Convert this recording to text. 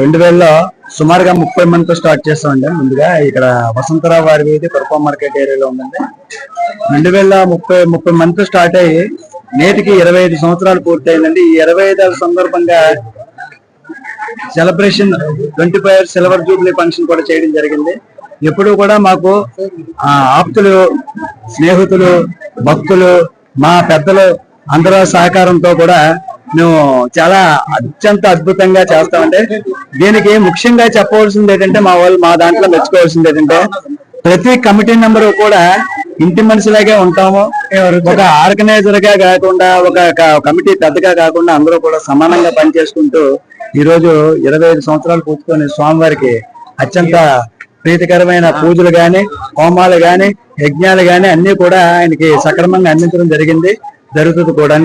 రెండు వేలలో సుమారుగా ముప్పై మందితో స్టార్ట్ చేస్తామండి. ముందుగా ఇక్కడ వసంతరావు వారి వీధి కొరప మార్కెట్ ఏరియాలో ఉందండి. రెండు వేల ముప్పై ముప్పై మందితో స్టార్ట్ అయ్యి నేటికి ఇరవై ఐదు సంవత్సరాలు పూర్తయిందండి. ఈ ఇరవై ఐదు సందర్భంగా celebration twenty five silver jubilee function కూడా చేయడం జరిగింది. ఎప్పుడు కూడా మాకు ఆ, ఆప్తులు స్నేహితులు భక్తులు మా పెద్దలు అందరూ సహకారంతో కూడా మేము చాలా అత్యంత అద్భుతంగా చేస్తామండి. దీనికి ముఖ్యంగా చెప్పవలసింది ఏంటంటే మా వాళ్ళు మా దాంట్లో మెచ్చుకోవాల్సింది ఏంటంటే ప్రతి కమిటీ మెంబరు కూడా ఇంటి మనిషిలాగే ఉంటాము. ఒక ఆర్గనైజర్గా కాకుండా ఒక కమిటీ పెద్దగా కాకుండా అందరూ కూడా సమానంగా పనిచేసుకుంటూ ఈ రోజు ఇరవై ఐదు సంవత్సరాలు పూర్చుకొని స్వామివారికి అత్యంత ప్రీతికరమైన పూజలు గాని హోమాలు గాని యజ్ఞాలు గాని అన్ని కూడా ఆయనకి సక్రమంగా అందించడం జరిగింది. జరుగుతుంది కూడా